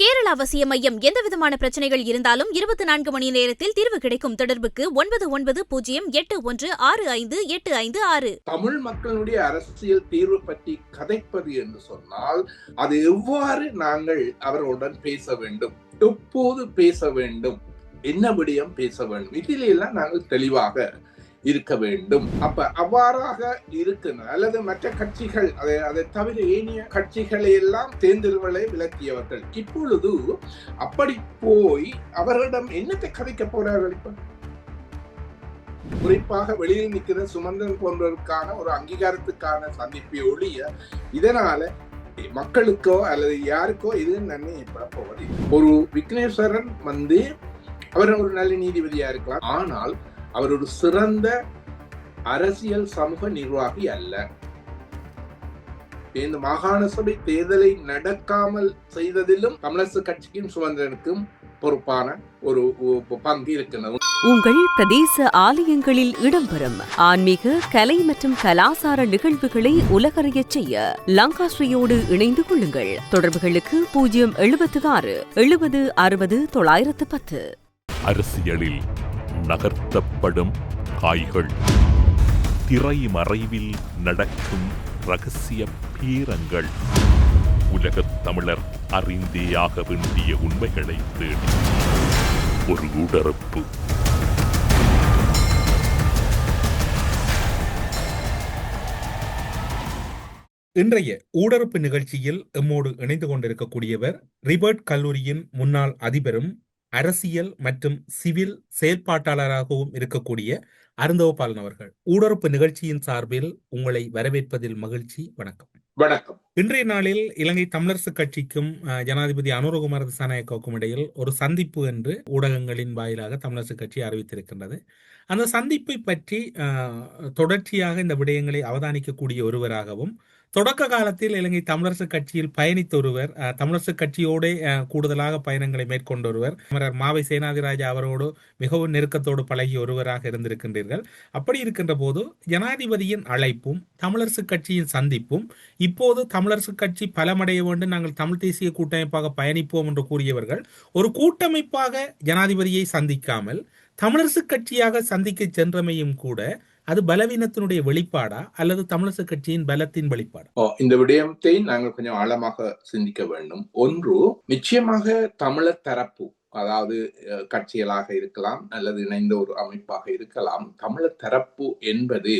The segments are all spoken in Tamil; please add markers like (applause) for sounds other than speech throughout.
கேரள அவசிய மையம் எந்தவிதமான பிரச்சனைகள் இருந்தாலும் இருபத்தி நான்கு மணி நேரத்தில் தீர்வு கிடைக்கும் தொடர்புக்கு ஒன்பது ஒன்பது பூஜ்ஜியம் எட்டு ஒன்று ஆறு ஐந்து எட்டு ஐந்து ஆறு. தமிழ் மக்களுடைய அரசியல் தீர்வு பற்றி கதைப்பது என்று சொன்னால் அது எவ்வாறு நாங்கள் அவர்களுடன் பேச வேண்டும் எப்போது பேச வேண்டும் என்ன விடயம் பேச வேண்டும் இதிலெல்லாம் நாங்கள் தெளிவாக இருக்க வேண்டும். அப்ப அவ்வாறாக இருக்கணும் அல்லது மற்ற கட்சிகள் அதை அதை தவிர ஏனைய கட்சிகளை எல்லாம் தேர்ந்தெடுவலை விளக்கியவர்கள் இப்பொழுது அப்படி போய் அவர்களிடம் என்னத்தை கதைக்க போறார்கள் இப்ப? குறிப்பாக வெளியில் நிற்கிற சுமந்தன் போன்றவருக்கான ஒரு அங்கீகாரத்துக்கான சந்திப்பை ஒழிய இதனால மக்களுக்கோ அல்லது யாருக்கோ இது நன்மை ஏற்பட போவது ஒரு விக்னேஸ்வரன் வந்து அவர் ஒரு நல்ல நீதிபதியா இருக்கலாம். ஆனால் அவர் ஒரு சிறந்த அரசியல் சமூக நிர்வாகி அல்ல. இந்த மாகாண சபை தேர்தலை நடக்காமல் செய்ததிலும் தமிழரசு கட்சிக்கும் சுதந்திரனுக்கும் பொறுப்பான ஒரு பங்கு இருக்கின்றது உங்கள் பிரதேச ஆலயங்களில் இடம்பெறும் ஆன்மீக கலை மற்றும் கலாசார நிகழ்வுகளை உலகறியச் செய்ய லங்காஸ்ரீயோடு இணைந்து கொள்ளுங்கள். தொடர்புகளுக்கு பூஜ்ஜியம் எழுபத்து ஆறு எழுபது அறுபது தொள்ளாயிரத்து பத்து. அரசியலில் நகர்த்தப்படும் காய்கள். திரை மறைவில் நடக்கும் ரகசிய பீரங்கள். உலகத் தமிழர் அறிந்தேயாக வேண்டிய உண்மைகளை தேடி. ஒரு உடறுப்பு இன்றைய ஊடறுப்பு நிகழ்ச்சியில் எம்மோடு இணைந்து கொண்டிருக்கக்கூடியவர் ரிபர்ட் கல்லூரியின் முன்னாள் அதிபரும் அரசியல் மற்றும் சிவில் செயல்பாட்டாளராகவும் இருக்கக்கூடிய அருந்தவபாலன் அவர்கள். ஊடறுப்பு நிகழ்ச்சியின் சார்பில் உங்களை வரவேற்பதில் மகிழ்ச்சி வணக்கம். வணக்கம். இன்றைய நாளில் இலங்கை தமிழரசு கட்சிக்கும் ஜனாதிபதி அனுரகுமார திசாநாயக்காவுக்கும் இடையில் ஒரு சந்திப்பு என்று ஊடகங்களின் வாயிலாக தமிழரசு கட்சி அறிவித்திருக்கின்றது. அந்த சந்திப்பை பற்றி தொடர்ச்சியாக இந்த விடயங்களை அவதானிக்கக்கூடிய ஒருவராகவும் தொடக்க காலத்தில் இலங்கை தமிழரசு கட்சியில் பயணித்த ஒருவர் தமிழரசு கட்சியோட கூடுதலாக பயணங்களை மேற்கொண்ட ஒருவர் அமரர் மாவை சேனாதிராஜா அவரோடு மிகவும் நெருக்கத்தோடு பழகிய ஒருவராக இருந்திருக்கின்றீர்கள். அப்படி இருக்கின்ற போது ஜனாதிபதியின் அழைப்பும் தமிழரசு கட்சியின் சந்திப்பும் இப்போது தமிழரசு கட்சி பலமடைய வேண்டும் நாங்கள் தமிழ் தேசிய கூட்டமைப்பாக பயணிப்போம் என்று கூறியவர்கள் ஒரு கூட்டமைப்பாக ஜனாதிபதியை சந்திக்காமல் தமிழரசு கட்சியாக சந்திக்க சென்றமையும் கூட அது பலவீனத்தினுடைய வெளிப்பாடா அல்லது தமிழரசு கட்சியின் பலத்தின் வெளிப்பாடா? இந்த விடயத்தை நாங்கள் கொஞ்சம் ஆழமாக சிந்திக்க வேண்டும். ஒன்று நிச்சயமாக தமிழர் தரப்பு அதாவது கட்சிகளாக இருக்கலாம் அல்லது இணைந்த ஒரு அமைப்பாக இருக்கலாம் தமிழர் தரப்பு என்பது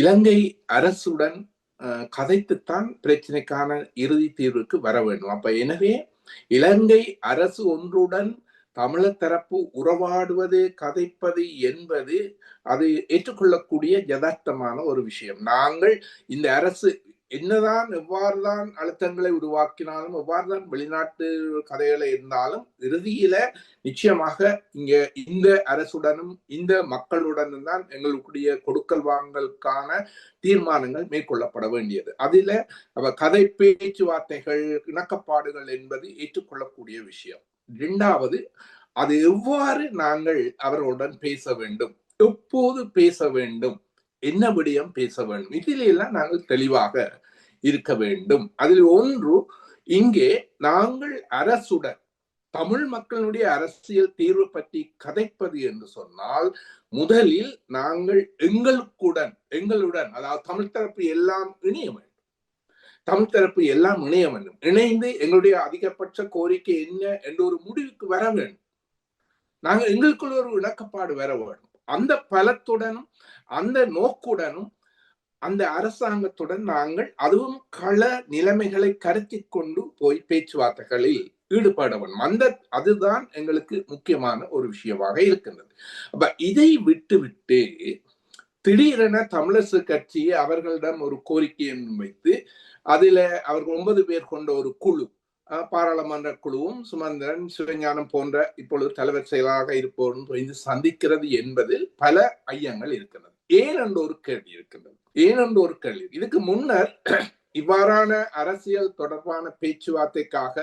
இலங்கை அரசுடன் கதைத்துத்தான் பிரச்சனைக்கான இறுதி தீர்வுக்கு வர வேண்டும். அப்ப எனவே இலங்கை அரசு ஒன்றுடன் தமிழர் தரப்பு உறவாடுவது கதைப்பது என்பது அது ஏற்றுக்கொள்ளக்கூடிய யதார்த்தமான ஒரு விஷயம். நாங்கள் இந்த அரசு என்னதான் எவ்வாறுதான் அழுத்தங்களை உருவாக்கினாலும் எவ்வாறுதான் வெளிநாட்டு கதைகளை இருந்தாலும் இறுதியில நிச்சயமாக இங்க இந்த அரசுடனும் இந்த மக்களுடனும் தான் எங்களுடைய கொடுக்கல் வாங்கலுக்கான தீர்மானங்கள் மேற்கொள்ளப்பட வேண்டியது. அதுல அவ கதை பேச்சுவார்த்தைகள் இணக்கப்பாடுகள் என்பது ஏற்றுக்கொள்ளக்கூடிய விஷயம். இரண்டாவது அது எவ்வாறு நாங்கள் அவர்களுடன் பேச வேண்டும்? எப்போது பேச வேண்டும்? என்ன விடயம் பேச வேண்டும்? இதிலெல்லாம் நாங்கள் தெளிவாக இருக்க வேண்டும். அதில் ஒன்று இங்கே நாங்கள் அரசுடன் தமிழ் மக்களுடைய அரசியல் தீர்வு பற்றி கதைப்பது என்று சொன்னால் முதலில் நாங்கள் எங்களுக்குடன் எங்களுடன் அதாவது தமிழ் தரப்பு எல்லாம் இணைய வேண்டும். தமிழ் தரப்பு எல்லாம் இணைய வேண்டும். இணைந்து எங்களுடைய அதிகபட்ச கோரிக்கை என்ன என்ற ஒரு முடிவுக்கு வர வேண்டும். நாங்கள் எங்களுக்குள்ள ஒரு இணக்கப்பாடு வர வேண்டும். அந்த பலத்துடனும் அந்த நோக்குடனும் அந்த அரசாங்கத்துடன் நாங்கள் அதுவும் கள நிலைமைகளை கருத்தில் கொண்டு போய் பேச்சுவார்த்தைகளில் ஈடுபட வேண்டும் அந்த அதுதான் எங்களுக்கு முக்கியமான ஒரு விஷயமாக இருக்கின்றது. அப்ப இதை விட்டு விட்டு திடீரென தமிழரசு கட்சி அவர்களிடம் ஒரு கோரிக்கையை வைத்து அதுல அவர்கள் ஒன்பது பேர் கொண்ட ஒரு குழு பாராளுமன்ற குழுவும் சுமந்திரன் சிவஞானம் போன்ற இப்பொழுது தலைவர் செயலாக இருப்பவரும் வந்து சந்திக்கிறது என்பதில் பல ஐயங்கள் இருக்கிறது ஏன் என்ற ஒரு கேள்வி இருக்கின்றது. ஏன் என்ற ஒரு கேள்வி. இதுக்கு முன்னர் (clears throat) இவ்வாறான அரசியல் தொடர்பான பேச்சுவார்த்தைக்காக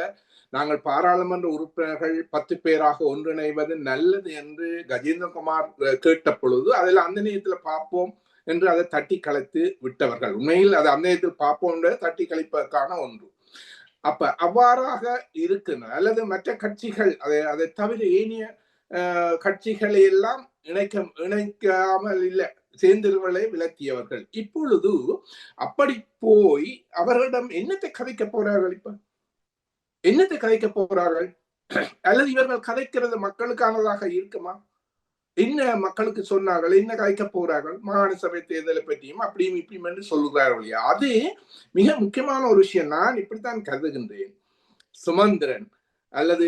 நாங்கள் பாராளுமன்ற உறுப்பினர்கள் பத்து பேராக ஒன்றிணைவது நல்லது என்று கஜேந்திரகுமார் கேட்ட பொழுது அதில் அந்த நேரத்தில் பார்ப்போம் என்று அதை தட்டி கலைத்து விட்டவர்கள். உண்மையில் அது அந்த நேரத்தில் பார்ப்போம் என்று தட்டி கழிப்பதற்கான ஒன்று. அப்ப அவ்வாறாக இருக்கின்றன அல்லது மற்ற கட்சிகள் அதை அதை தவிர ஏனைய கட்சிகளை எல்லாம் இணைக்க இணைக்காமல் இல்லை சேர்ந்திருவலை விளக்கியவர்கள் இப்பொழுது அப்படி போய் அவர்களிடம் என்னத்தை கதைக்க போறார்கள் இப்ப? என்னத்தை கதைக்க போறார்கள்? அல்லது இவர்கள் கதைக்கிறது மக்களுக்கானதாக இருக்குமா? என்ன மக்களுக்கு சொன்னார்கள் என்ன கதைக்க போறார்கள் மாகாண சபை தேர்தலை பற்றியும் அப்படியும் இப்படியும் என்று சொல்லுகிறார்கள் இல்லையா? அது மிக முக்கியமான ஒரு விஷயம். நான் இப்படித்தான் கருதுகின்றேன். சுமந்திரன் அல்லது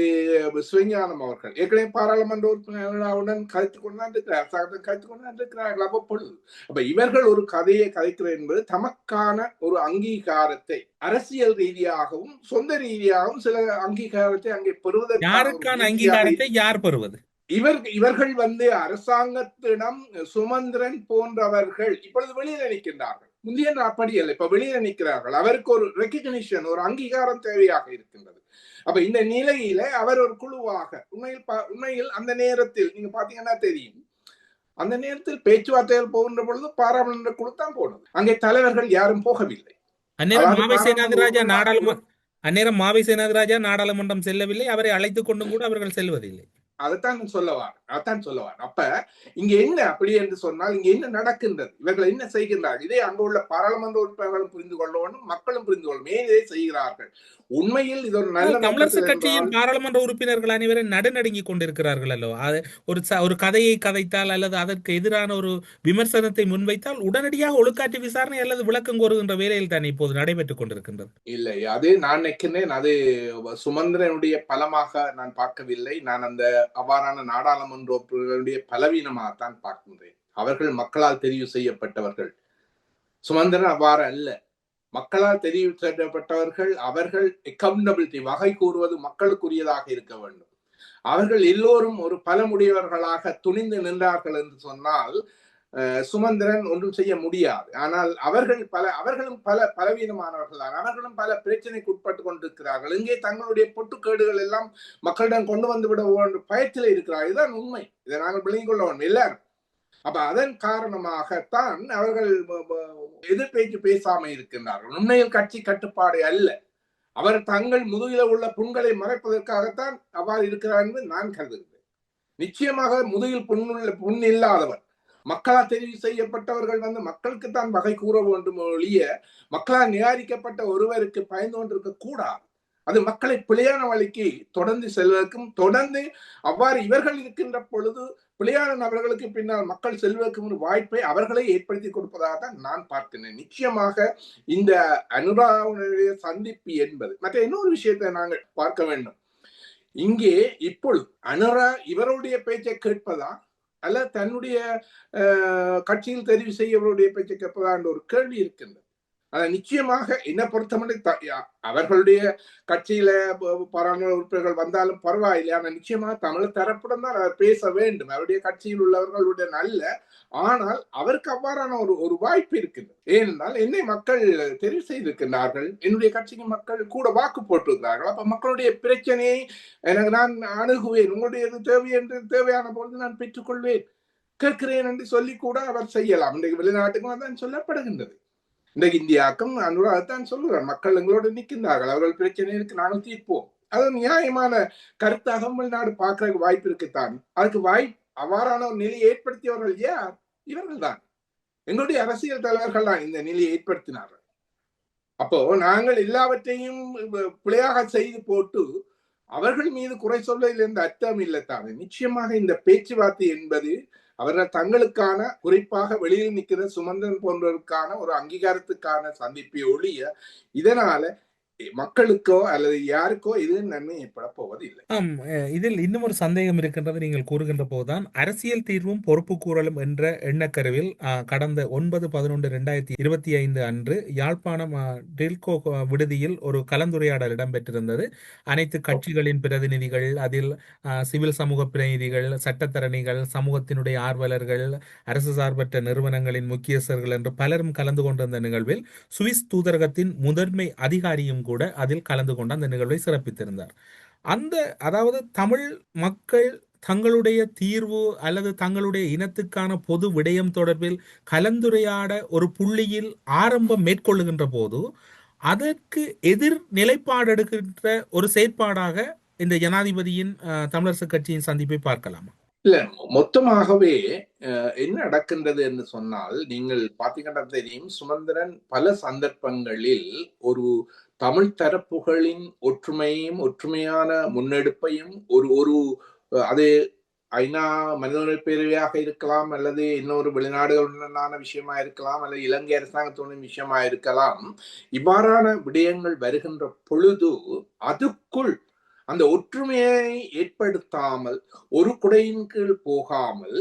சிவஞானம் அவர்கள். ஏற்கனவே பாராளுமன்ற உறுப்பினர்களுடன் கதைத்து கொண்டுதான் இருக்கிறார் அரசாங்கத்தை கதைத்து கொண்டுதான் இருக்கிறார்கள் அவ்வப்பொழுது. அப்ப இவர்கள் ஒரு கதையை கதைக்கிறது என்பது தமக்கான ஒரு அங்கீகாரத்தை அரசியல் ரீதியாகவும் சொந்த ரீதியாகவும் சில அங்கீகாரத்தை அங்கே பெறுவதற்கான ஒரு யாருக்கான அங்கீகாரத்தை யார் பெறுவது? இவர் இவர்கள் வந்து அரசாங்கத்திடம் சுமந்திரன் போன்றவர்கள் இப்பொழுது வெளியில நிற்கின்றார்கள் முந்தைய அப்படி அல்ல இப்ப வெளியில நிற்கிறார்கள் அவருக்கு ஒரு ரெக்கக்னிஷன் ஒரு அங்கீகாரம் தேவையாக இருக்கின்றது. அப்ப இந்த நிலையில அவர் ஒரு குழுவாக உண்மையில் உண்மையில் அந்த நேரத்தில் நீங்க பாத்தீங்கன்னா தெரியும். அந்த நேரத்தில் பேச்சுவார்த்தைகள் போகின்ற பொழுது பாராளுமன்ற குழு தான் போனது. அங்கே தலைவர்கள் யாரும் போகவில்லை. நாடாளுமன்ற அந்நேரம் மாவை சேனாதிராஜா நாடாளுமன்றம் செல்லவில்லை. அவரை அழைத்துக் கொண்டும் கூட அவர்கள் செல்வதில்லை. அதைத்தான் சொல்லவார் அதைத்தான் சொல்லவார் அப்ப இங்க என்ன அப்படி என்று சொன்னால் இங்க என்ன நடக்கின்றது? இவர்கள் என்ன செய்கின்றார்கள்? இதை அங்கு உள்ள பாராளுமன்ற உறுப்பினர்களும் புரிந்து கொள்ள வேண்டும் மக்களும் புரிந்து கொள்ளும் ஏன் இதை செய்கிறார்கள்? உண்மையில் இது ஒரு நல்ல தமிழரசு கட்சியின் பாராளுமன்ற உறுப்பினர்கள் அனைவரும் நடுநடுங்கிக் கொண்டிருக்கிறார்கள் அல்லோ அது ஒரு ஒரு கதையை கதைத்தால் அல்லது அதற்கு எதிரான ஒரு விமர்சனத்தை முன்வைத்தால் உடனடியாக ஒழுக்காற்று விசாரணை அல்லது விளக்கம் கோருகின்ற வேலையில் தான் இப்போது நடைபெற்றுக் கொண்டிருக்கின்றது. இல்லை அது நான் நினைக்கிறேன் அது சுமந்திரனுடைய பலமாக நான் பார்க்கவில்லை. நான் அந்த அவ்வாறான நாடாளுமன்ற உறுப்பினர்களுடைய பலவீனமாகத்தான் பார்க்கின்றேன். அவர்கள் மக்களால் தெரிவு செய்யப்பட்டவர்கள். சுமந்திரன் அவ்வாறு அல்ல. மக்களால் தெரிவு செய்யப்பட்டவர்கள் அவர்கள் அக்கௌண்டபிலிட்டி வகை கூறுவது மக்களுக்குரியதாக இருக்க வேண்டும். அவர்கள் எல்லோரும் ஒரு பலமுடையவர்களாக துணிந்து நின்றார்கள் என்று சொன்னால் சுமந்திரன் ஒன்றும் செய்ய முடியாது. ஆனால் அவர்கள் பல அவர்களும் பல பலவீனமானவர்கள் தான். அவர்களும் பல பிரச்சனைக்கு உட்பட்டு கொண்டிருக்கிறார்கள். இங்கே தங்களுடைய பொட்டுக்கேடுகள் எல்லாம் மக்களிடம் கொண்டு வந்து விட பயத்தில் இருக்கிறார். இதுதான் உண்மை. இதை நாங்கள் விளங்கிக் கொள்ள வேண்டும் எல்லாரும் அப்ப அதன் காரணமாகத்தான் அவர்கள் எதிர்பேச்சு பேசாம இருக்கின்றார்கள். உண்மையில் கட்சி கட்டுப்பாடு அல்ல. அவர் தங்கள் முதுகில உள்ள புண்களை மறைப்பதற்காகத்தான் அவ்வாறு இருக்கிறார் என்று நான் கருதுகிறேன். நிச்சயமாக முதுகில் புண்ணுள்ள புண் இல்லாதவர் மக்களால் தெரிவு செய்யப்பட்டவர்கள் வந்து மக்களுக்கு தான் வகை கூற வேண்டும் ஒழிய மக்களால் நிராகரிக்கப்பட்ட ஒருவருக்கு பயந்து கொண்டிருக்க கூடாது. அது மக்களை பிழையான வழிக்கு தொடர்ந்து செல்வதற்கும் தொடர்ந்து அவ்வாறு இவர்கள் இருக்கின்ற பொழுது பிழையான நபர்களுக்கு பின்னால் மக்கள் செல்வதற்கும் ஒரு வாய்ப்பை அவர்களே ஏற்படுத்தி கொடுப்பதாக தான் நான் பார்க்கிறேன் நிச்சயமாக இந்த அனுராவுடைய சந்திப்பு என்பது மற்ற இன்னொரு விஷயத்தை நாங்கள் பார்க்க வேண்டும். இங்கே இப்பொழுது அனுரா இவருடைய பேச்சை கேட்பதா? அல்ல தன்னுடைய கட்சியில் தெரிவு செய்யவருடைய பேச்சை கேட்பதா என்ற ஒரு கேள்வி இருக்கின்றது. ஆனா நிச்சயமாக என்ன பொறுத்தமட்டு த- அவர்களுடைய கட்சியில பாராளுமன்ற உறுப்பினர்கள் வந்தாலும் பரவாயில்லை. ஆனா நிச்சயமாக தமிழ் தரப்புடன் தான் அவர் பேச வேண்டும். அவருடைய கட்சியில் உள்ளவர்களுடைய நல்ல ஆனால் அவருக்கு அவ்வாறான ஒரு ஒரு வாய்ப்பு இருக்குது ஏனென்றால் என்னை மக்கள் தெரிவு செய்திருக்கின்றார்கள். என்னுடைய கட்சிக்கு மக்கள் கூட வாக்கு போட்டிருக்கிறார்கள் அப்ப மக்களுடைய பிரச்சனையை எனக்கு நான் அணுகுவேன். உங்களுடைய இது தேவை என்று தேவையான பொழுது நான் பெற்றுக்கொள்வேன். கேட்கிறேன் என்று சொல்லி கூட அவர் செய்யலாம். இன்றைக்கு வெளிநாட்டுக்கும் தான் சொல்லப்படுகின்றது. இன்றைக்கு இந்தியாவுக்கும் அனுராகத்தான் சொல்லுகிறார். மக்கள் எங்களோடு நிற்கின்றார்கள். அவர்கள் பிரச்சனைகளுக்கு நாங்கள் தீர்ப்போம். அது நியாயமான கருத்தாக தமிழ்நாடு பார்க்கறதுக்கு வாய்ப்பு இருக்குத்தான். அதுக்கு வாய்ப்பு அவ்வாறான ஒரு நிலையை ஏற்படுத்தியவர்கள் யார்? இவர்கள் தான் எங்களுடைய அரசியல் தலைவர்கள் தான் இந்த நிலையை ஏற்படுத்தினார்கள். அப்போ நாங்கள் எல்லாவற்றையும் பிழையாக செய்து போட்டு அவர்கள் மீது குறை சொல்வதில் இருந்த அர்த்தம் இல்லை நிச்சயமாக இந்த பேச்சுவார்த்தை என்பது அவர்கள் தங்களுக்கான குறிப்பாக வெளியில் நிற்கிற சுமந்திரன் போன்றவருக்கான ஒரு அங்கீகாரத்துக்கான சந்திப்பை ஒழிய இதனால மக்களுக்கோ அல்லது யாருக்கோ இது நன்மை ஏற்பட போவதில்லை ஆம் இதில் இன்னும் ஒரு சந்தேகம் இருக்கின்றது நீங்கள் கூறுகின்ற போதுதான். அரசியல் தீர்வும் பொறுப்பு கூறலும் என்ற எண்ணக்கருவில் கடந்த ஒன்பது பதினொன்று இரண்டாயிரத்தி இருபத்தி ஐந்து அன்று யாழ்ப்பாணம் டில்கோ விடுதியில் ஒரு கலந்துரையாடல் இடம்பெற்றிருந்தது. அனைத்து கட்சிகளின் பிரதிநிதிகள் அதில் சிவில் சமூக பிரதிநிதிகள் சட்டத்தரணிகள் சமூகத்தினுடைய ஆர்வலர்கள் அரசு சார்பற்ற நிறுவனங்களின் முக்கியஸ்தர்கள் என்று பலரும் கலந்து கொண்டிருந்த நிகழ்வில் சுவிஸ் தூதரகத்தின் முதன்மை அதிகாரியும் கூட அதில் கலந்து கொண்டு அந்த நிகழ்வை சிறப்பித்திருந்தார். அந்த அதாவது தமிழ் மக்கள் தங்களுடைய தீர்வு அல்லது தங்களுடைய இனத்துக்கான பொது விடயம் தொடர்பில் கலந்துரையாட ஒரு புள்ளியில் ஆரம்பம் மேற்கொள்ளுகின்ற போது அதற்கு எதிர் நிலைப்பாடு எடுக்கின்ற ஒரு செயற்பாடாக இந்த ஜனாதிபதியின் தமிழரசு கட்சியின் சந்திப்பை பார்க்கலாமா? இல்ல மொத்தமாகவே என்ன நடக்கின்றது என்று சொன்னால் நீங்கள் பார்த்தீங்கன்னா தெரியும் சுமந்திரன் பல சந்தர்ப்பங்களில் ஒரு தமிழ் தரப்புகளின் ஒற்றுமையும் ஒற்றுமையான முன்னெடுப்பையும் ஒரு ஒரு அது ஐநா மனிதநுரிமை பேரவையாக இருக்கலாம் அல்லது இன்னொரு வெளிநாடுகளுடனான விஷயமா இருக்கலாம் அல்லது இலங்கை அரசாங்கத்துடன் விஷயமா இருக்கலாம். இவ்வாறான விடயங்கள் வருகின்ற பொழுது அதுக்குள் அந்த ஒற்றுமையை ஏற்படுத்தாமல் ஒரு குடையின் கீழ் போகாமல்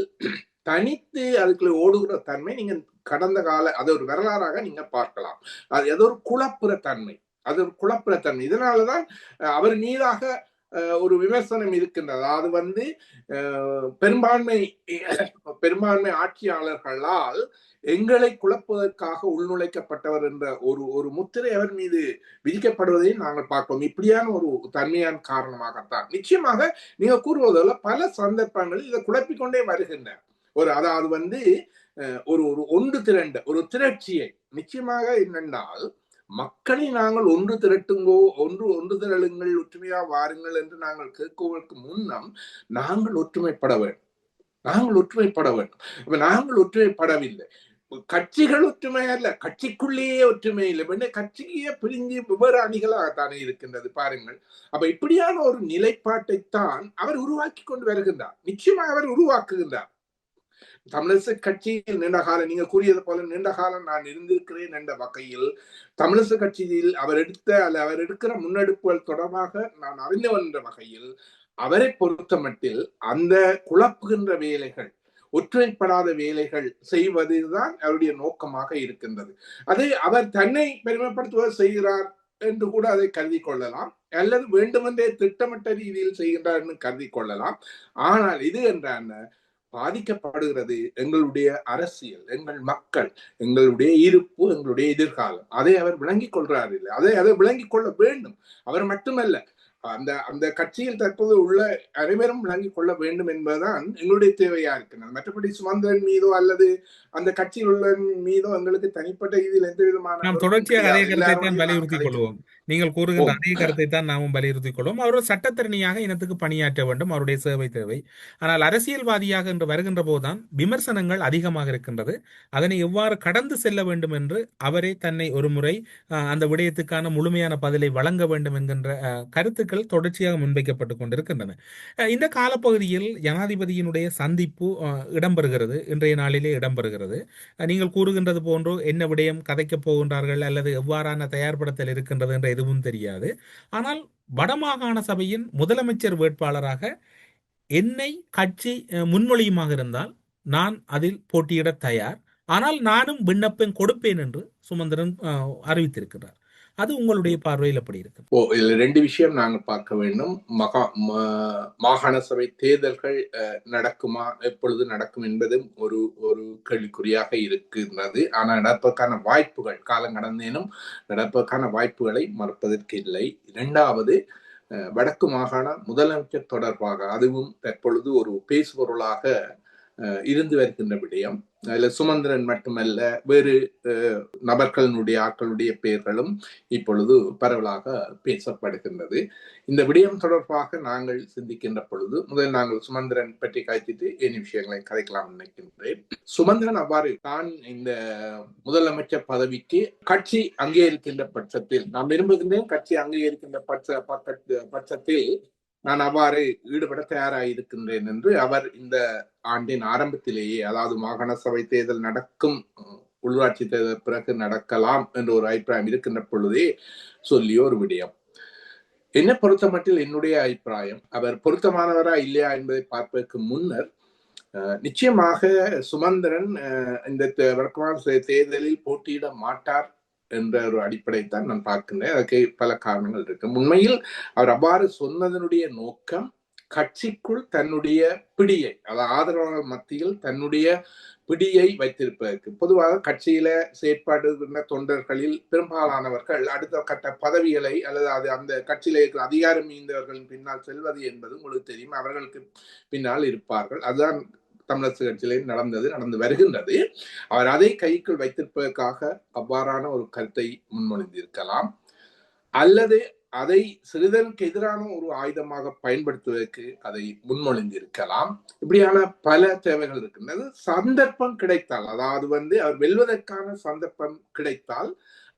தனித்து அதுக்குள்ள ஓடுகிற தன்மை நீங்க கடந்த கால அது ஒரு வரலாறாக நீங்க பார்க்கலாம். அது ஏதோ ஒரு குழப்புற தன்மை. அது ஒரு இதனாலதான் அஹ், அவர் மீதாக அஹ், ஒரு விமர்சனம் இருக்கின்றது. அது வந்து பெரும்பான்மை பெரும்பான்மை ஆட்சியாளர்களால் எங்களை குழப்புவதற்காக உள்நுழைக்கப்பட்டவர் என்ற ஒரு ஒரு முத்திரை அவர் மீது விதிக்கப்படுவதையும் நாங்கள் பார்க்கிறோம் இப்படியான ஒரு தன்மையான காரணமாகத்தான். நிச்சயமாக நீங்க கூறுவதில் பல சந்தர்ப்பங்களில் இதை குழப்பிக்கொண்டே வருகின்றன ஒரு அதாவது வந்து அஹ், ஒரு ஒரு ஒன்று திரண்ட ஒரு திரட்சியை. நிச்சயமாக என்னென்றால் மக்களை நாங்கள் ஒன்று திரட்டுங்கோ ஒன்று ஒன்று திரளுங்கள் ஒற்றுமையா வாருங்கள் என்று நாங்கள் கேட்குவதற்கு முன்னம் நாங்கள் ஒற்றுமைப்பட வேண்டும். நாங்கள் ஒற்றுமைப்பட வேண்டும். இப்ப நாங்கள் ஒற்றுமைப்படவில்லை. கட்சிகள் ஒற்றுமை அல்ல கட்சிக்குள்ளேயே ஒற்றுமை இல்லை. பின்ன கட்சியே பிரிஞ்சு வெவ்வேறு அணிகளாகத்தானே இருக்கின்றது பாருங்கள். அப்ப இப்படியான ஒரு நிலைப்பாட்டைத்தான் அவர் உருவாக்கி கொண்டு வருகின்றார். நிச்சயமாக அவர் உருவாக்குகின்றார். தமிழரசு கட்சியில் நீண்ட காலம் நீங்க கூறியது போல நீண்ட காலம் நான் இருந்திருக்கிறேன் என்ற வகையில் தமிழரசு கட்சியில் அவர் எடுத்த அல்ல அவர் எடுக்கிற முன்னெடுப்புகள் தொடர்பாக நான் அறிந்தவன் என்ற வகையில் அவரை பொறுத்தமட்டில் அந்த குழப்புகின்ற வேலைகள் ஒற்றுமைப்படாத வேலைகள் செய்வதுதான் அவருடைய நோக்கமாக இருக்கின்றது. அதை அவர் தன்னை பெருமைப்படுத்துவது செய்கிறார் என்று கூட அதை கருதி கொள்ளலாம். அல்லது வேண்டுமென்றே திட்டமிட்ட ரீதியில் செய்கின்றார் என்று கருதி கொள்ளலாம். ஆனால் இது என்றான பாதிக்கப்படுகிறது எங்களுடைய அரசியல் எங்கள் மக்கள் எங்களுடைய இருப்பு எங்களுடைய எதிர்காலம். அதை அவர் விளங்கிக் கொள்றாரு இல்லை. அதை அதை விளங்கிக் கொள்ள வேண்டும். அவர் மட்டுமல்ல அந்த அந்த கட்சியில் தற்போது உள்ள அனைவரும் விளங்கிக் கொள்ள வேண்டும் என்பதுதான் எங்களுடைய தேவையா இருக்கிறது. மற்றபடி சுமந்திரன் மீதோ அல்லது அந்த கட்சியில் உள்ள மீதோ எங்களுக்கு தனிப்பட்ட ரீதியில் எந்த விதமான நாம் தொடர்ச்சியாக அதே கருத்தை தான் நாங்கள் கொள்வோம். நீங்கள் கூறுகின்ற. அதே கருத்தை தான் நாமும் வலியுறுத்திக் கொள்வோம். அவர் ஒரு சட்டத்தரணியாக இனத்துக்கு பணியாற்ற வேண்டும். அவருடைய சேவை தேவை. ஆனால் அரசியல்வாதியாக என்று வருகின்ற போதுதான் விமர்சனங்கள் அதிகமாக இருக்கின்றது. அதனை எவ்வாறு கடந்து செல்ல வேண்டும் என்று அவரே தன்னை ஒரு முறை அந்த விடயத்துக்கான முழுமையான பதிலை வழங்க வேண்டும் என்கின்ற அஹ், கருத்துக்கள் தொடர்ச்சியாக முன்வைக்கப்பட்டு கொண்டிருக்கின்றன. இந்த காலப்பகுதியில் ஜனாதிபதியினுடைய சந்திப்பு இடம்பெறுகிறது. இன்றைய நாளிலே இடம்பெறுகிறது. நீங்கள் கூறுகின்றது போன்றோ என்ன விடயம் கதைக்கப் போகின்றார்கள் அல்லது எவ்வாறான தயார்படுத்தல் இருக்கின்றது என்ற எதுவும் தெரியாது. ஆனால் வடமாகாண சபையின் முதலமைச்சர் வேட்பாளராக என்னை கட்சி முன்மொழியுமாக இருந்தால் நான் அதில் போட்டியிட தயார். ஆனால் நானும் விண்ணப்பம் கொடுப்பேன் என்று சுமந்திரன் அறிவித்திருக்கிறார் அது உங்களுடைய பார்வையில் எப்படி இருக்கு ஓ இதுல ரெண்டு விஷயம் நாங்க பார்க்க வேண்டும். மகா மாகாண சபை தேர்தல்கள் நடக்குமா எப்பொழுது நடக்கும் என்பதும் ஒரு ஒரு கேள்விக்குறியாக இருக்கின்றது. ஆனால் நடப்பதற்கான வாய்ப்புகள் காலம் கடந்தேனும் நடப்பதற்கான வாய்ப்புகளை மறுப்பதற்கு இல்லை. இரண்டாவது வடக்கு மாகாண முதலமைச்சர் தொடர்பாக அதுவும் தற்பொழுது ஒரு பேசுபொருளாக இருந்து வருகின்ற விடயம். அதுல சுமந்திரன் மட்டுமல்ல வேறு அஹ், நபர்களுடைய ஆட்களுடைய பெயர்களும் இப்பொழுது பரவலாக பேசப்படுகின்றது. இந்த விடயம் தொடர்பாக நாங்கள் சிந்திக்கின்ற பொழுது முதல் நாங்கள் சுமந்திரன் பற்றி காய்த்திட்டு ஏனி விஷயங்களை கதைக்கலாம் நினைக்கின்றேன். சுமந்திரன் அவ்வாறு தான் இந்த முதலமைச்சர் பதவிக்கு கட்சி அங்கீகரிக்கின்ற பட்சத்தில் நான் விரும்புகின்றேன் கட்சி அங்கீகரிக்கின்ற பட்ச பட்ச- பட்சத்தில் நான் அவ்வாறு ஈடுபட தயாராக இருக்கின்றேன் என்று அவர் இந்த ஆண்டின் ஆரம்பத்திலேயே அதாவது மாகாண சபை தேர்தல் நடக்கும் உள்ளாட்சி தேர்தல் பிறகு நடக்கலாம் என்ற ஒரு அபிப்பிராயம் இருக்கின்ற பொழுதே சொல்லிய ஒரு விடயம். என்னை பொறுத்த மட்டில் என்னுடைய அபிப்பிராயம் அவர் பொருத்தமானவரா இல்லையா என்பதை பார்ப்பதற்கு முன்னர் அஹ், நிச்சயமாக சுமந்திரன் அஹ், இந்த தே- தேர்தலில் போட்டியிட மாட்டார். என்ற ஒரு அடிப்படை தான் நான் பார்க்கின்றேன். அதுக்கு பல காரணங்கள் இருக்கு. உண்மையில் அவர் அவ்வாறு சொன்னதனுடைய நோக்கம் கட்சிக்குள் தன்னுடைய பிடியை அதாவது ஆதரவாளர் மத்தியில் தன்னுடைய பிடியை வைத்திருப்பதற்கு. பொதுவாக கட்சியில செயற்பாடுகின்ற தொண்டர்களில் பெரும்பாலானவர்கள் அடுத்த கட்ட பதவிகளை அல்லது அது அந்த கட்சியில இருக்கிற அதிகாரம் மீந்தவர்களின் பின்னால் செல்வது என்பது உங்களுக்கு தெரியும். அவர்களுக்கு பின்னால் இருப்பார்கள். அதுதான் தமிழரசு கட்சியிலே நடந்தது நடந்து வருகின்றது. அவர் அதை கைக்குள் வைத்திருப்பதற்காக அவ்வாறான ஒரு கருத்தை முன்மொழிந்திருக்கலாம். அல்லது அதை சிறிதனுக்கு எதிரான ஒரு ஆயுதமாக பயன்படுத்துவதற்கு அதை முன்மொழிந்திருக்கலாம். இப்படியான பல தேவைகள் இருக்கின்றது. சந்தர்ப்பம் கிடைத்தால் அதாவது வந்து அவர் வெல்வதற்கான சந்தர்ப்பம் கிடைத்தால்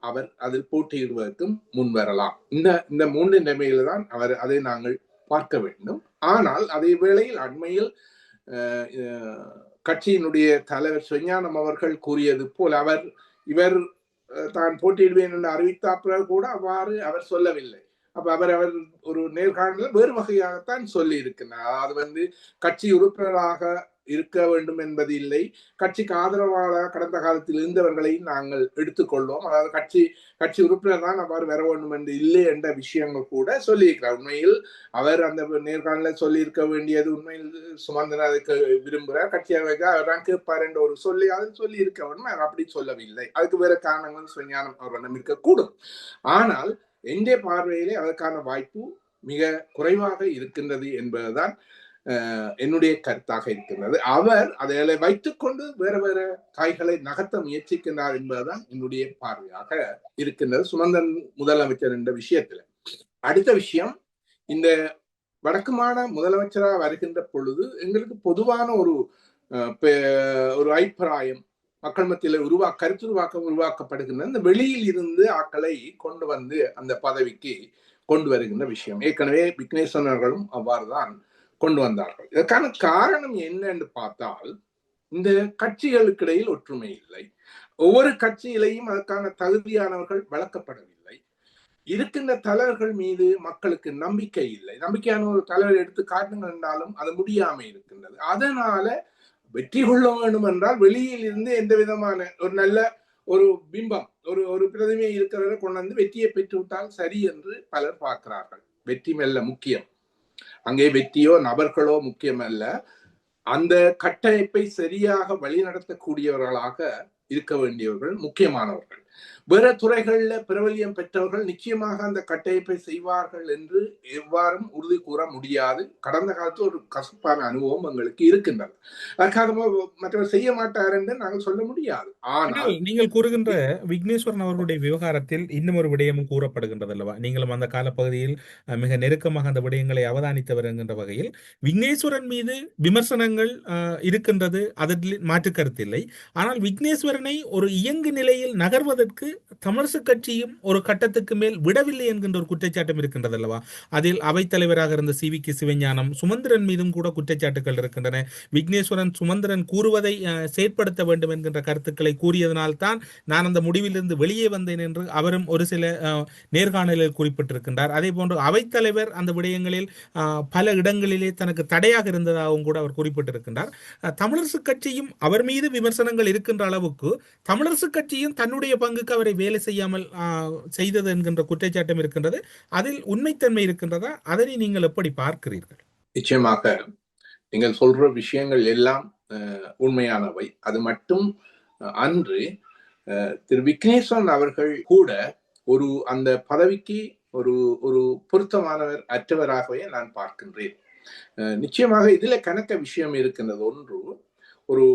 அவர் அதில் போட்டியிடுவதற்கும் முன் வரலாம். இந்த இந்த மூன்று நிலைமையில தான் அவர் அதை நாங்கள் பார்க்க வேண்டும். ஆனால் அதே வேளையில் அண்மையில் கட்சியினுடைய தலைவர் சுஞானம் அவர்கள் கூறியது போல் அவர் இவர் தான் போட்டியிடுவேன் என்று அறிவித்த பிறகு கூட அவ்வாறு அவர் சொல்லவில்லை. அப்ப அவர் அவர் ஒரு நேர்காணலில் வேறு வகையாகத்தான் சொல்லி இருக்கிறார் அது வந்து கட்சி உறுப்பினராக இருக்க வேண்டும் என்பது இல்லை. கட்சிக்கு ஆதரவாக கடந்த காலத்தில் இருந்தவர்களை நாங்கள் எடுத்துக்கொள்வோம். அதாவது கட்சி கட்சி உறுப்பினர் தான் அவ்வாறு வர வேண்டும் என்று இல்லை என்ற விஷயங்கள் கூட சொல்லியிருக்கிறார். உண்மையில் அவர் அந்த நேர்காணல சொல்லியிருக்க வேண்டியது உண்மையில் சுமந்தன் அதுக்கு விரும்புகிறார். கட்சி அமைக்க அவர் தான் கேட்பார் என்ற ஒரு சொல்லி அதை சொல்லி இருக்க வேண்டும். அவர் அப்படி சொல்லவில்லை. அதுக்கு வேற காரணங்கள் சுஞானம் அவர்களிடம் இருக்கக்கூடும். ஆனால் என்னுடைய பார்வையிலே அதற்கான வாய்ப்பு மிக குறைவாக இருக்கின்றது என்பதுதான் என்னுடைய கருத்தாக இருக்கின்றது. அவர் அதை வைத்துக்கொண்டு வேற வேற காய்களை நகர்த்த முயற்சிக்கின்றார் என்பதுதான் என்னுடைய பார்வையாக இருக்கின்றது. சுமந்தன் முதலமைச்சர் என்ற விஷயத்துல. அடுத்த விஷயம் இந்த வடக்குமான முதலமைச்சராக வருகின்ற பொழுது எங்களுக்கு பொதுவான ஒரு அஹ், பெ- ஒரு அபிப்பிராயம் மக்கள் மத்தியில உருவா கருத்துருவாக்கம் உருவாக்கப்படுகின்ற இந்த வெளியில் இருந்து ஆக்களை கொண்டு வந்து அந்த பதவிக்கு கொண்டு வருகின்ற விஷயம். ஏற்கனவே விக்னேஸ்வரர்களும் அவ்வாறுதான் கொண்டு வந்தார்கள். இதற்கான காரணம் என்ன என்று பார்த்தால் இந்த கட்சிகளுக்கிடையில் ஒற்றுமை இல்லை. ஒவ்வொரு கட்சியிலையும் அதற்கான தகுதியானவர்கள் வளர்க்கப்படவில்லை. இருக்கின்ற தலைவர்கள் மீது மக்களுக்கு நம்பிக்கை இல்லை. நம்பிக்கையான ஒரு தலைவர் எடுத்து காட்டுங்கள் என்றாலும் அது முடியாம இருக்கின்றது. அதனால வெற்றி கொள்ள வேண்டும் என்றால் வெளியில் இருந்து எந்த விதமான ஒரு நல்ல ஒரு பிம்பம் ஒரு ஒரு பிரதிமை இருக்கிறவரை கொண்டு வந்து வெற்றியை பெற்று விட்டால் சரி என்று பலர் பார்க்கிறார்கள். வெற்றி மெல்ல முக்கியம். அங்கே வெற்றியோ நபர்களோ முக்கியமல்ல. அந்த கட்டமைப்பை சரியாக வழிநடத்தக்கூடியவர்களாக இருக்க வேண்டியவர்கள் முக்கியமானவர்கள். வேற துறைகள்ல பிரபலியம் பெற்றவர்கள் நிச்சயமாக அந்த கட்டமைப்பை செய்வார்கள் என்று எவ்வாறும் உறுதி கூற முடியாது. கடந்த காலத்தில் ஒரு கசப்பான அனுபவம் எங்களுக்கு இருக்கின்றது. அதுக்காக மற்றவர் செய்ய மாட்டார் என்று நாங்கள் சொல்ல முடியாது. ஆனால் நீங்கள் கூறுகின்ற விக்னேஸ்வரன் அவர்களுடைய விவகாரத்தில் இன்னும் ஒரு விடயமும் கூறப்படுகின்றது அல்லவா நீங்களும் அந்த காலப்பகுதியில் மிக நெருக்கமாக அந்த விடயங்களை அவதானித்தவர் என்கின்ற வகையில் விக்னேஸ்வரன் மீது விமர்சனங்கள் இருக்கின்றது. அதில் மாற்று கருத்தில்லை ஆனால் விக்னேஸ்வரனை ஒரு இயங்கு நிலையில் நகர்வதற்கு தமிழரசு கட்சியும் ஒரு கட்டத்துக்கு மேல் விடவில்லை என்கின்ற ஒரு குற்றச்சாட்டும் இருக்கின்றது அல்லவா அதில் அவைத்தலைவராக இருந்த C V K Sivagnanam Sumanthiran மீதும் கூட குற்றச்சாட்டுகள் இருக்கின்றன. விக்னேஸ்வரன் சுமந்திரன் கூறுவதை செயற்படுத்த வேண்டும் என்கின்ற கருத்துக்களை கூறியதனால்தான் நான் அந்த முடிவிலிருந்து வெளியே வந்தேன் என்று அவரும் ஒரு சில நேர்காணலில் குறிப்பிட்டிருக்கின்றார். அதே போன்று அவைத்தலைவர் அந்த விடயங்களில் பல இடங்களிலே தனக்கு தடையாக இருந்ததாகவும் கூட அவர் குறிப்பிட்டிருக்கின்றார். தமிழரசு கட்சியும் அவர் மீது விமர்சனங்கள் இருக்கின்ற அளவுக்கு தமிழரசு கட்சியும் தன்னுடைய பங்குக்கு அவர் வேலை செய்யாமல் செய்தது என்கின்ற குற்றச்சாட்டம் இருக்கின்றது. அதில் உண்மைத்தன்மை இருக்கின்றதா? அதனை நீங்கள் எப்படி பார்க்கிறீர்கள்? நிச்சயமாக நீங்கள் சொல்ற விஷயங்கள் எல்லாம் அஹ், உண்மையானவை. அது மட்டும் அன்று திரு விக்னேஸ்வரன் அவர்கள் கூட ஒரு அந்த பதவிக்கு ஒரு ஒரு பொருத்தமானவர் அற்றவராகவே நான் பார்க்கின்றேன். அஹ், நிச்சயமாக இதுல கணக்க விஷயம் இருக்கின்றது. ஒன்று ஒரு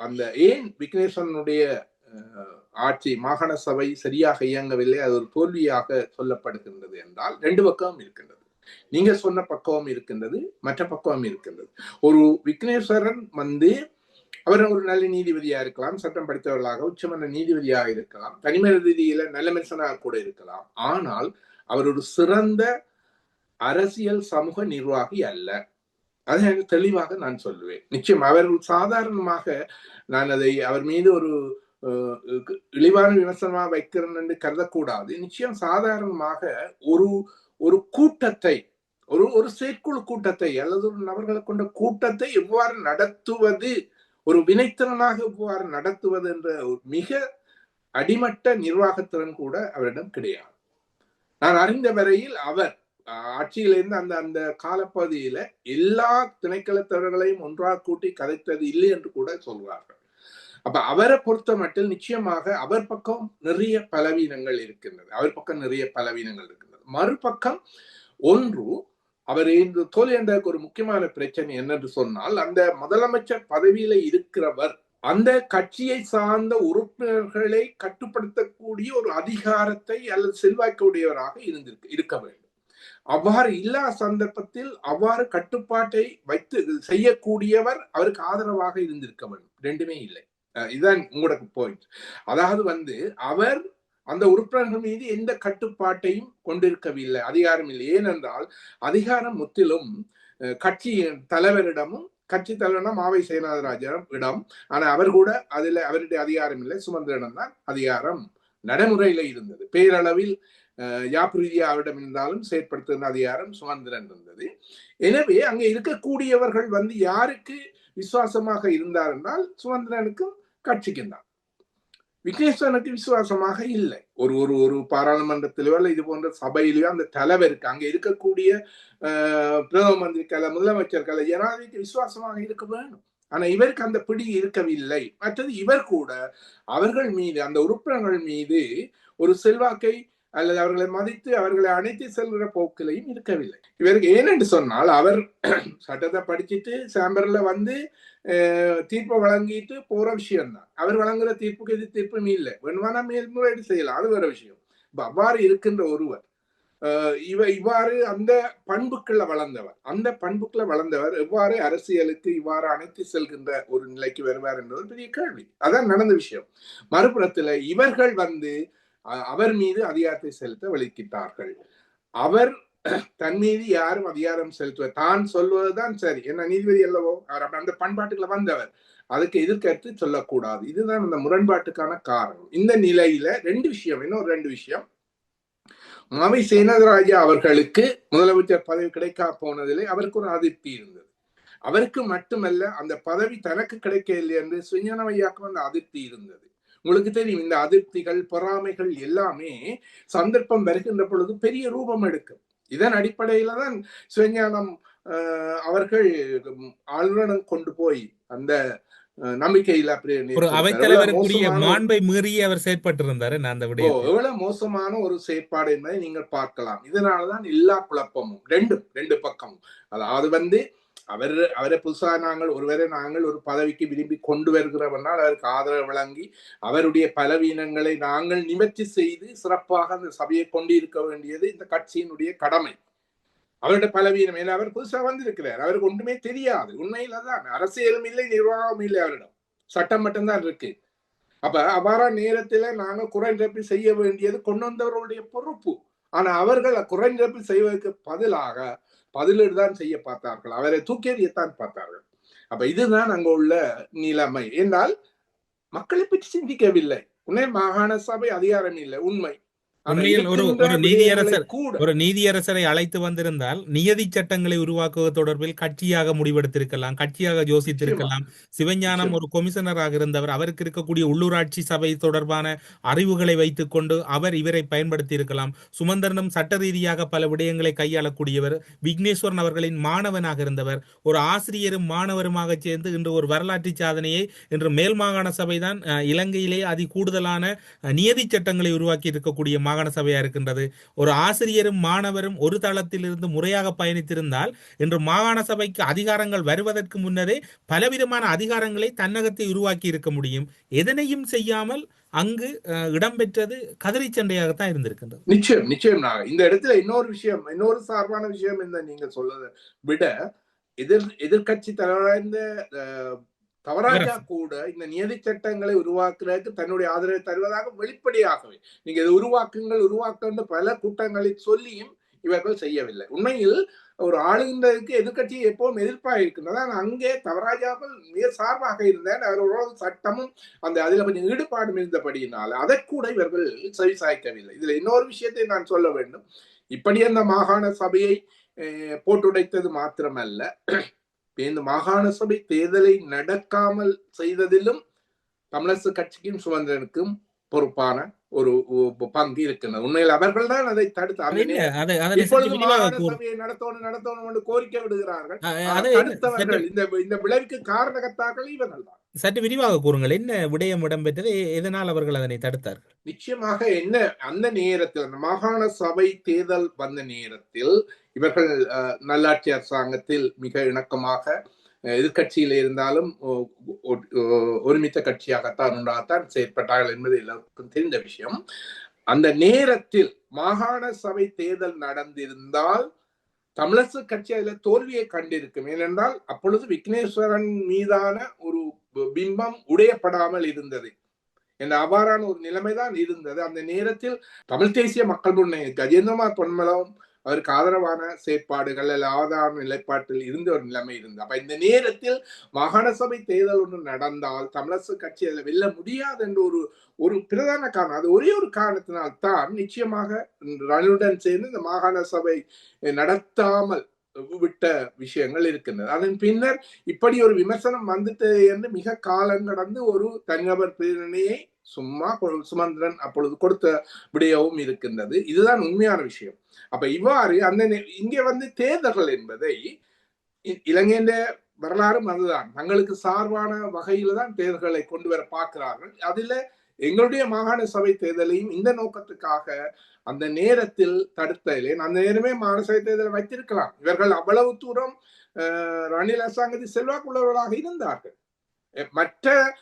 அந்த ஏன் விக்னேஸ்வரனுடைய அஹ், ஆட்சி மாகாண சபை சரியாக இயங்கவில்லை அது ஒரு தோல்வியாக சொல்லப்படுகின்றது என்றால் ரெண்டு பக்கம் இருக்கின்றது. நீங்க சொன்ன பக்குவம் இருக்கின்றது மற்ற பக்குவம் இருக்கின்றது. ஒரு விக்னேஸ்வரன் வந்து அவர் ஒரு நல்ல நீதிபதியா இருக்கலாம் சட்டம் படித்தவர்களாக உச்சமன்ற நீதிபதியாக இருக்கலாம் தனிமனித ரீதியில நல்ல மனுஷனாக கூட இருக்கலாம். ஆனால் அவர் ஒரு சிறந்த அரசியல் சமூக நிர்வாகி அல்ல. அதை எனக்கு தெளிவாக நான் சொல்லுவேன். நிச்சயம் அவர் சாதாரணமாக நான் அதை அவர் மீது ஒரு இழிவான விமர்சனமாக வைக்கிறேன் என்று கருதக்கூடாது. நிச்சயம் சாதாரணமாக ஒரு ஒரு கூட்டத்தை ஒரு ஒரு செயற்குழு கூட்டத்தை அல்லது ஒரு நபர்களை கொண்ட கூட்டத்தை எவ்வாறு நடத்துவது ஒரு வினைத்திறனாக எவ்வாறு நடத்துவது என்ற ஒரு மிக அடிமட்ட நிர்வாகத்திறன் கூட அவரிடம் கிடையாது. நான் அறிந்த வரையில் அவர் ஆட்சியிலிருந்து அந்த அந்த காலப்பகுதியில எல்லா திணைக்களத்தவர்களையும் ஒன்றாக கூட்டி கதைத்தது இல்லை என்று கூட சொல்வார்கள். அப்ப அவரை பொறுத்த மட்டும் நிச்சயமாக அவர் பக்கம் நிறைய பலவீனங்கள் இருக்கின்றது. அவர் பக்கம் நிறைய பலவீனங்கள் இருக்கின்றது. மறுபக்கம் ஒன்று அவர் இந்த தோல்வி ஒரு முக்கியமான பிரச்சனை என்னென்று சொன்னால் அந்த முதலமைச்சர் பதவியில இருக்கிறவர் அந்த கட்சியை சார்ந்த உறுப்பினர்களை கட்டுப்படுத்தக்கூடிய ஒரு அதிகாரத்தை அல்லது செல்வாக்குடையவராக இருந்திருக்கு இருக்க வேண்டும். அவ்வாறு இல்லா சந்தர்ப்பத்தில் அவ்வாறு கட்டுப்பாட்டை வைத்து செய்யக்கூடியவர் அவருக்கு ஆதரவாக இருந்திருக்க வேண்டும். ரெண்டுமே இல்லை. இதுதான் உங்களோட பாயிண்ட் அதாவது வந்து அவர் அந்த உறுப்பினர்கள் மீது எந்த கட்டுப்பாட்டையும் கொண்டிருக்கவில்லை அதிகாரம் இல்லை. ஏனென்றால் அதிகாரம் முற்றிலும் கட்சி கட்சியின் தலைவரிடமும் கட்சி தலைவரிடம் மாவை சேனாதராஜரம் இடம். ஆனா அவர் கூட அதுல அவருடைய அதிகாரம் இல்லை சுமந்திரனிடம் தான் அதிகாரம் நடைமுறையில இருந்தது. பேரளவில் அஹ், இருந்தாலும் செயற்படுத்துகிற அதிகாரம் சுமந்திரன் இருந்தது. எனவே அங்கே இருக்கக்கூடியவர்கள் வந்து யாருக்கு விசுவாசமாக இருந்தார் என்றால் சுமந்திரனுக்கும் கட்சிக்கும் தான் விக்னேஸ்வரனுக்கு விசுவாசமாக இல்லை. ஒரு ஒரு ஒரு பாராளுமன்றத்திலோ அல்ல இது போன்ற சபையிலோ அந்த தலைவருக்கு அங்க இருக்கக்கூடிய பிரதம மந்திரி கலை முதலமைச்சர் கலை ஜனாதிபதிக்கு விசுவாசமாக இருக்க வேணும் ஆனா இவருக்கு அந்த பிடி இருக்கவில்லை. மற்றது இவர் கூட அவர்கள் மீது அந்த உறுப்பினர்கள் மீது ஒரு செல்வாக்கை அல்லது அவர்களை மதித்து அவர்களை அணைத்து செல்கிற போக்கிலையும் இருக்கவில்லை. இவருக்கு ஏனென்று சொன்னால் அவர் (clears throat) சட்டத்தை படிச்சுட்டு சாம்பர்ல வந்து தீர்ப்பை வழங்கிட்டு போற விஷயம் தான் அவர் வழங்குற தீர்ப்புக்கு எது தீர்ப்பும் இல்லை. வேணுமானா மேல்முறையீடு செய்யலாம். அது வேற விஷயம். அவ்வாறு இருக்கின்ற ஒருவர் அஹ், இவ இவ்வாறு அந்த பண்புக்குள்ள வளர்ந்தவர் அந்த பண்புக்குள்ள வளர்ந்தவர் எவ்வாறு அரசியலுக்கு இவ்வாறு அணைத்து செல்கின்ற ஒரு நிலைக்கு வருவார் என்பது பெரிய கேள்வி. அதான் நடந்த விஷயம். மறுபுறத்துல இவர்கள் வந்து அவர் மீது அதிகாரத்தை செலுத்த வலிக்கிட்டார்கள் அவர் தன் மீது யாரும் அதிகாரம் செலுத்துவ தான் சொல்வதுதான் சரி. என்ன நீதிபதி அல்லவோ? அவர் அந்த பண்பாட்டுக்குள்ள வந்தவர். அதுக்கு எதிர்கருத்து சொல்லக்கூடாது. இதுதான் அந்த முரண்பாட்டுக்கான காரணம். இந்த நிலையில ரெண்டு விஷயம் இன்னொரு ரெண்டு விஷயம். மாவை சேனதராஜா அவர்களுக்கு முதலமைச்சர் பதவி கிடைக்கா போனதிலே அவருக்கு ஒரு அதிருப்தி இருந்தது. அவருக்கு மட்டுமல்ல அந்த பதவி தனக்கு கிடைக்கவில்லை என்று சுஞானவையாக்கும் அந்த அதிருப்தி இருந்தது. உங்களுக்கு தெரியும் இந்த அதிருப்திகள் பொறாமைகள் எல்லாமே சந்தர்ப்பம் வருகின்ற பொழுது பெரிய ரூபம் எடுக்கும். இதன் அடிப்படையில தான் சிவஞானம் அஹ், அவர்கள் உம், ஆளுநரிடம் கொண்டு போய் அந்த அவைத்தலைவருக்குரிய மோசமான- மாண்பை மீறி அவர் செயற்பட்டிருந்தாரு அந்த எவ்வளவு மோசமான ஒரு செயற்பாடு என்பதை நீங்கள் பார்க்கலாம். இதனாலதான் எல்லா குழப்பமும் ரெண்டும் ரெண்டு பக்கமும். அதாவது வந்து அவர் அவரை புதுசா நாங்கள் ஒருவரை நாங்கள் ஒரு பதவிக்கு விரும்பி கொண்டு வருகிறவனால் அவருக்கு ஆதரவு வழங்கி அவருடைய பலவீனங்களை நாங்கள் நிவர்த்தி செய்து சிறப்பாக அந்த சபையை கொண்டு இருக்க வேண்டியது இந்த கட்சியினுடைய கடமை. அவருடைய பலவீனம். ஏன்னா அவர் புதுசா வந்திருக்கிறார். அவருக்கு ஒன்றுமே தெரியாது. உண்மையில தான் அரசியலும் இல்லை நிர்வாகமும் இல்லை அவரிடம். சட்டம் மட்டும்தான் இருக்கு. அப்ப அவ்வாறான நேரத்துல நாங்க குறைநிரப்பி செய்ய வேண்டியது கொண்டு வந்தவர்களுடைய பொறுப்பு. ஆனா அவர்கள் குறைந்தபில் செய்வதற்கு பதிலாக பதிலீடு தான் செய்ய பார்த்தார்கள். அவரை தூக்கேறியத்தான் பார்த்தார்கள். அப்ப இதுதான் அங்க உள்ள நிலைமை. என்றால் மக்களை பற்றி சிந்திக்கவில்லை. உன்னை மாகாண சபை அதிகாரம் இல்லை. உண்மை. உண்மையில் ஒரு ஒரு நீதியரசர் ஒரு நீதியரசரை அழைத்து வந்திருந்தால் நியதி சட்டங்களை உருவாக்குவது தொடர்பில் கட்சியாக முடிவெடுத்திருக்கலாம் கட்சியாக யோசித்திருக்கலாம். சிவஞானம். ஒரு கொமிஷனராக இருந்தவர் அவருக்கு இருக்கக்கூடிய உள்ளூராட்சி சபை தொடர்பான அறிவுகளை வைத்துக்கொண்டு அவர் இவரை பயன்படுத்தி இருக்கலாம் சுமந்திரனும் சட்ட ரீதியாக பல விடயங்களை கையாளக்கூடியவர் விக்னேஸ்வரன் அவர்களின் மாணவனாக இருந்தவர். ஒரு ஆசிரியரும் மாணவருமாக சேர்ந்து இன்று ஒரு வரலாற்று சாதனையை இன்று மேல் மாகாண சபைதான் இலங்கையிலே அதி கூடுதலான நியதி சட்டங்களை உருவாக்கி இருக்கக்கூடிய மாகாண சபையா இருக்கின்றது. ஒரு ஆசிரியரும் மாணவரும் ஒரு தளத்திலிருந்து முறையாக பயணித்திருந்தால் இன்று மாகாண சபைக்கு அதிகாரங்கள் வருவதற்கு முன்னரே பலவிதமான அதிகாரங்களை தன்னகத்தை உருவாக்கி இருக்க முடியும். எதனையும் செய்யாமல் அங்கு அஹ், இடம்பெற்றது கதிரை சண்டையாகத்தான் இருந்திருக்கின்றது. நிச்சயம் நிச்சயம் நான் இந்த இடத்துல இன்னொரு விஷயம் இன்னொரு சார்பான விஷயம் இந்த நீங்க சொல்றதை விட எதிர் எதிர்கட்சி தலைவராக இந்த தவராஜா கூட இந்த நியதி சட்டங்களை உருவாக்குறதுக்கு தன்னுடைய ஆதரவை தருவதாக வெளிப்படையாகவே. நீங்க இதை உருவாக்குங்கள் உருவாக்குங்கள் பல கூட்டங்களில் சொல்லியும் இவர்கள் செய்யவில்லை. உண்மையில் ஒரு ஆளுகின்றதுக்கு எதிர்கட்சி எப்பவும் எதிர்ப்பாக இருக்கின்றது. ஆனால் அங்கே தவராஜாக்கள் மிக சார்பாக இருந்தார் அவரோட சட்டமும் அந்த அதுல கொஞ்சம் ஈடுபாடும் இருந்தபடியினால் அதை கூட இவர்கள் செவி சாய்க்கவில்லை. இதுல இன்னொரு விஷயத்தை நான் சொல்ல வேண்டும். இப்படி அந்த மாகாண சபையை போட்டுடைத்தது மாத்திரமல்ல. மாகாண சபை தேர்தலை நடக்காமல் செய்ததிலும் தமிழரசு கட்சிக்கும் சுதந்திரனுக்கும் பொறுப்பான ஒரு பங்கு இருக்கின்றது உண்மையில் அவர்கள் தான் அதை தடுத்து இப்பொழுது சபையை நடத்தணும் நடத்தணும் என்று கோரிக்கை விடுகிறார்கள். தடுத்தவர்கள் இந்த இந்த விளைவுக்கு காரணகர்த்தாக்கள் இவர்கள் தான். சற்று விரிவாக கூறுங்கள். என்ன விடயம் இடம்பெற்றது? எதனால் அவர்கள் அதனை தடுத்தார்கள்? நிச்சயமாக என்ன அந்த நேரத்தில் மாகாண சபை தேர்தல் வந்த நேரத்தில் இவர்கள் நல்லாட்சி அரசாங்கத்தில் மிக இணக்கமாக எதிர்கட்சியில் இருந்தாலும் ஒருமித்த கட்சியாகத்தான் உண்டாகத்தான் செயற்பட்டார்கள் என்பது எல்லாருக்கும் தெரிந்த விஷயம். அந்த நேரத்தில் மாகாண சபை தேர்தல் நடந்திருந்தால் தமிழரசு கட்சி அதுல தோல்வியை கண்டிருக்கும். ஏனென்றால் அப்பொழுது விக்னேஸ்வரன் மீதான ஒரு பிம்பம் உடையப்படாமல் இருந்தது. என்ற அவ்வாறான ஒரு நிலைமைதான் இருந்தது. அந்த நேரத்தில் தமிழ் தேசிய மக்கள் முன்னே கஜேந்திரமார் பொன்மலம் அவருக்கு ஆதரவான செயற்பாடுகள் அல்ல ஆதார நிலைப்பாட்டில் இருந்த ஒரு நிலைமை இருந்தது. அப்ப இந்த நேரத்தில் மாகாண சபை தேர்தல் ஒன்று நடந்தால் தமிழரசு கட்சி அதில் வெல்ல முடியாது என்ற ஒரு ஒரு பிரதான காரணம். அது ஒரே ஒரு காரணத்தினால் தான் நிச்சயமாக ரணிலுடன் சேர்ந்து இந்த மாகாண சபை நடத்தாமல் விட்ட விஷயங்கள் இருக்கின்றன அதன் பின்னர் இப்படி ஒரு விமர்சனம் வந்துட்டது என்று மிக காலம் கடந்து ஒரு தனிநபர் பிரேரணையை சும்மா சுமந்திரன் அப்பொழுது கொடுத்த விடயவும் இருக்கின்றது. இதுதான் உண்மையான விஷயம். அப்ப இவ்வாறு அந்த நே- இங்கே வந்து தேர்தல்கள் என்பதை இ- இலங்கையின் வரலாறும் அதுதான். தங்களுக்கு சார்பான வகையில தான் தேர்தல்களை கொண்டு வர பார்க்கிறார்கள். அதுல எங்களுடைய மாகாண சபை தேர்தலையும் இந்த நோக்கத்துக்காக அந்த நேரத்தில் தடுத்தலே அந்த நேரமே மாகாண சபை தேர்தலை வைத்திருக்கலாம். இவர்கள் அவ்வளவு தூரம் ரணில் அரசாங்கத்தில் செல்வாக்குள்ளவர்களாக இருந்தார்கள். மற்ற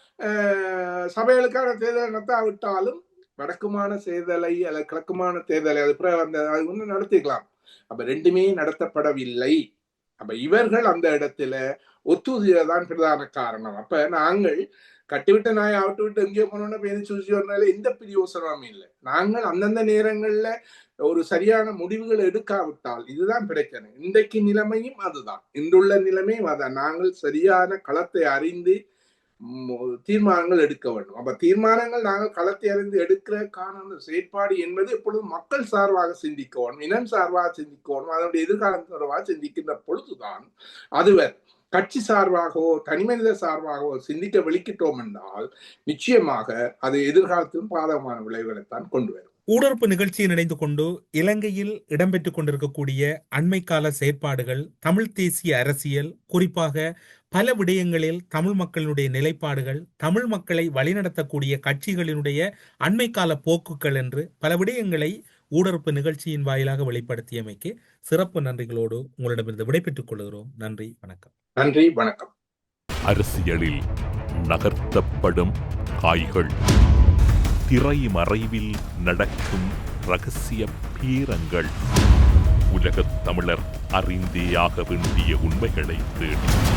சபைகளுக்கான தேர்தலை நடத்தாவிட்டாலும் வடக்குமான தேர்தலை அல்லது கிழக்குமான தேர்தலை அது அந்த அது ஒன்று நடத்திக்கலாம். அப்ப ரெண்டுமே நடத்தப்படவில்லை. அப்ப இவர்கள் அந்த இடத்துல ஒத்துழைதான் பிரதான காரணம். அப்ப நாங்கள் கட்டிவிட்ட நாயை அவிட்டு விட்டு எங்கேயோ போனோம்னா பேசி சூசி வரனால எந்த பிரயோசனமும் இல்லை. நாங்கள் அந்தந்த நேரங்கள்ல ஒரு சரியான முடிவுகள் எடுக்காவிட்டால் இதுதான் பிரச்சனை. இன்றைக்கு நிலைமையும் அதுதான். இன்றுள்ள நிலைமையும் அதான். நாங்கள் சரியான களத்தை அறிந்து தீர்மானங்கள் எடுக்க வேண்டும். அப்ப தீர்மானங்கள் நாங்கள் களத்தை அறிந்து எடுக்கிறதுக்கான அந்த செயற்பாடு என்பது எப்பொழுதும் மக்கள் சார்பாக சிந்திக்கணும் இனம் சார்பாக சிந்திக்கணும் அதனுடைய எதிர்காலம் சார்பாக சிந்திக்கின்ற பொழுதுதான் அதுவர் கட்சி சார்பாகவோ தனிமனித சார்பாகவோ சிந்திக்க வெளிக்கிட்டோம் என்றால் நிச்சயமாக அது எதிர்காலத்திலும் பாதகமான விளைவுகளைத்தான் கொண்டு வரும். ஊடறுப்பு நிகழ்ச்சியில் இணைந்து கொண்டு இலங்கையில் இடம்பெற்றுக் கொண்டிருக்கக்கூடிய அண்மைக்கால செயற்பாடுகள் தமிழ் தேசிய அரசியல் குறிப்பாக பல விடயங்களில் தமிழ் மக்களினுடைய நிலைப்பாடுகள் தமிழ் மக்களை வழிநடத்தக்கூடிய கட்சிகளினுடைய அண்மைக்கால போக்குகள் என்று பல விடயங்களை ஊடறுப்பு நிகழ்ச்சியின் வாயிலாக வெளிப்படுத்தியமைக்கு சிறப்பு நன்றிகளோடு உங்களிடமிருந்து விடைபெற்றுக் கொள்கிறோம். நன்றி வணக்கம். நன்றி வணக்கம். அரசியலில் நகர்த்தப்படும் காய்கள். திரைமறைவில் நடக்கும் ரகசிய பீரங்கள். உலகத் தமிழர் அறிந்தேயாக வேண்டிய உண்மைகளை தேடி.